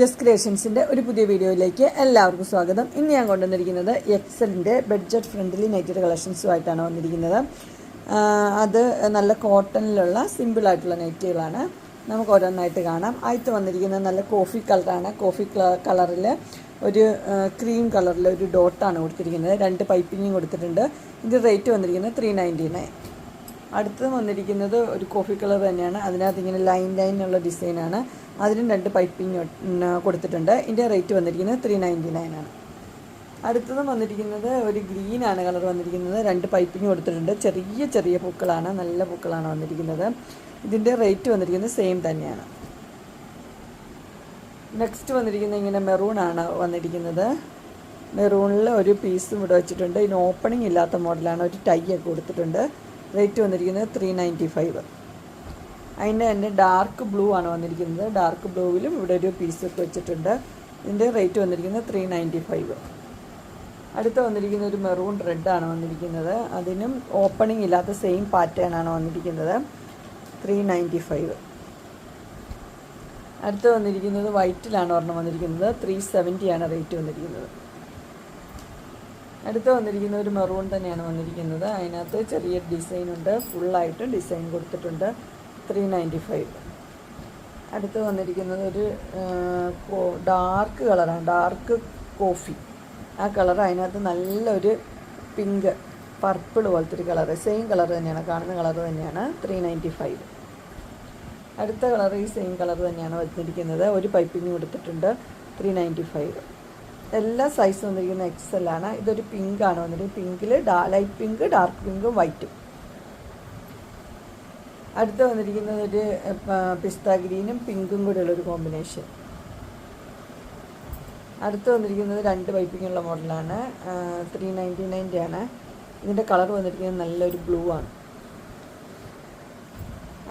Just ക്രിയേഷൻസിന്റെ ഒരു പുതിയ വീഡിയോയിലേക്ക് എല്ലാവർക്കും സ്വാഗതം. ഇന്ന് ഞാൻ കൊണ്ടുവന്നിരിക്കുന്നത് എക്സലിന്റെ ബഡ്ജറ്റ് ഫ്രണ്ട്ലി നൈറ്റഡ് കളക്ഷൻസുമായിട്ടാണ് വന്നിരിക്കുന്നത്. അത് നല്ല കോട്ടണിലുള്ള സിമ്പിളായിട്ടുള്ള നൈറ്റുകളാണ് നമുക്ക് ഓരോന്നായിട്ട് കാണാം. ആദ്യത്തെ വന്നിരിക്കുന്നത് നല്ല കോഫി കളറാണ് കോഫി കളറിൽ ഒരു ക്രീം കളറിൽ ഒരു ഡോട്ടാണ് കൊടുത്തിരിക്കുന്നത്. രണ്ട് പൈപ്പിങ്ങും കൊടുത്തിട്ടുണ്ട്. ഇതിന്റെ റേറ്റ് വന്നിരിക്കുന്നത് ത്രീ നയന്റി നയൻ അടുത്തത് വന്നിരിക്കുന്നത് ഒരു കോഫി കളർ തന്നെയാണ്. അതിനകത്ത് ഇങ്ങനെ ലൈൻ ലൈനുള്ള ഡിസൈനാണ് അതിനും രണ്ട് പൈപ്പിംഗ് കൊടുത്തിട്ടുണ്ട്. ഇതിന്റെ റേറ്റ് വന്നിരിക്കുന്നത് ത്രീ നയന്റി നയൻ ആണ്. അടുത്തതും വന്നിരിക്കുന്നത് ഒരു ഗ്രീൻ ആണ് കളർ വന്നിരിക്കുന്നത്. രണ്ട് പൈപ്പിംഗ് കൊടുത്തിട്ടുണ്ട്. ചെറിയ ചെറിയ പൂക്കളാണ്. നല്ല പൂക്കളാണ് വന്നിരിക്കുന്നത്. ഇതിന്റെ റേറ്റ് വന്നിരിക്കുന്നത് സെയിം തന്നെയാണ്. നെക്സ്റ്റ് വന്നിരിക്കുന്നത് ഇങ്ങനെ മെറൂൺ ആണ് വന്നിരിക്കുന്നത്. മെറൂണിൽ ഒരു പീസും ഇവിടെ വെച്ചിട്ടുണ്ട്. ഇതിന് ഓപ്പണിംഗ് ഇല്ലാത്ത മോഡലാണ് ഒരു ടൈ ഒക്കെ കൊടുത്തിട്ടുണ്ട്. റേറ്റ് വന്നിരിക്കുന്നത് ത്രീ നയന്റി ഫൈവ് അതിന്റെ തന്നെ ഡാർക്ക് ബ്ലൂ ആണ് വന്നിരിക്കുന്നത്. ഡാർക്ക് ബ്ലൂവിലും ഇവിടെ ഒരു പീസ് ഒക്കെ വെച്ചിട്ടുണ്ട്. ഇതിന്റെ റേറ്റ് വന്നിരിക്കുന്നത് ത്രീ നയന്റി ഫൈവ് അടുത്ത് വന്നിരിക്കുന്ന ഒരു മെറൂൺ റെഡ് ആണ് വന്നിരിക്കുന്നത്. അതിനും ഓപ്പണിംഗ് ഇല്ലാത്ത സെയിം പാറ്റേൺ ആണ് വന്നിരിക്കുന്നത്. ത്രീ നയന്റി ഫൈവ് അടുത്ത് വന്നിരിക്കുന്നത് വൈറ്റിലാണ് ഒരെണ്ണം വന്നിരിക്കുന്നത്. ത്രീ സെവന്റിയാണ് റേറ്റ് വന്നിരിക്കുന്നത്. അടുത്ത് വന്നിരിക്കുന്ന ഒരു മെറൂൺ തന്നെയാണ് വന്നിരിക്കുന്നത്. അതിനകത്ത് ചെറിയ ഡിസൈൻ ഉണ്ട്. ഫുള്ളായിട്ട് ഡിസൈൻ കൊടുത്തിട്ടുണ്ട്. ത്രീ നയന്റി ഫൈവ് അടുത്ത് വന്നിരിക്കുന്നത് ഒരു ഡാർക്ക് കളറാണ് ഡാർക്ക് കോഫി ആ കളർ അതിനകത്ത് നല്ലൊരു പിങ്ക് പർപ്പിൾ പോലത്തെ ഒരു കളറ് സെയിം കളർ തന്നെയാണ്. കാണുന്ന കളർ തന്നെയാണ് ത്രീ നയന്റി ഫൈവ് അടുത്ത കളർ ഈ സെയിം കളർ തന്നെയാണ് വന്നിരിക്കുന്നത്. ഒരു പൈപ്പിംഗ് കൊടുത്തിട്ടുണ്ട് ത്രീ നയന്റി ഫൈവ് എല്ലാ സൈസ് വന്നിരിക്കുന്ന എക്സൽ ആണ്. ഇതൊരു പിങ്കാണ് വന്നിരിക്കുന്നത്. പിങ്കിൽ ഡാ ലൈറ്റ് പിങ്ക് ഡാർക്ക് പിങ്കും വൈറ്റും അടുത്ത് വന്നിരിക്കുന്നത് ഒരു പിസ്ത ഗ്രീനും പിങ്കും കൂടെയുള്ള ഒരു കോമ്പിനേഷൻ. അടുത്ത് വന്നിരിക്കുന്നത് രണ്ട് വൈപ്പിംഗ് ഉള്ള മോഡലാണ് ത്രീ നയന്റി നയന്റെ ആണ് ഇതിന്റെ കളർ വന്നിരിക്കുന്നത് നല്ലൊരു ബ്ലൂ ആണ്.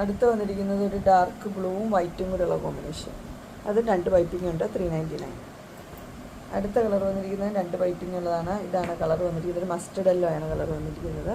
അടുത്ത് വന്നിരിക്കുന്നത് ഒരു ഡാർക്ക് ബ്ലൂവും വൈറ്റും കൂടെയുള്ള കോമ്പിനേഷൻ അത് രണ്ട് പൈപ്പിംഗ് ഉണ്ട് ത്രീ നയന്റി നയൻ അടുത്ത കളർ വന്നിരിക്കുന്നത് രണ്ട് പൈപ്പിംഗ് ഉള്ളതാണ്. ഇതാണ് കളർ വന്നിരിക്കുന്നത്. ഒരു മസ്റ്റർഡ് എല്ലോ ആണ് കളർ വന്നിരിക്കുന്നത്.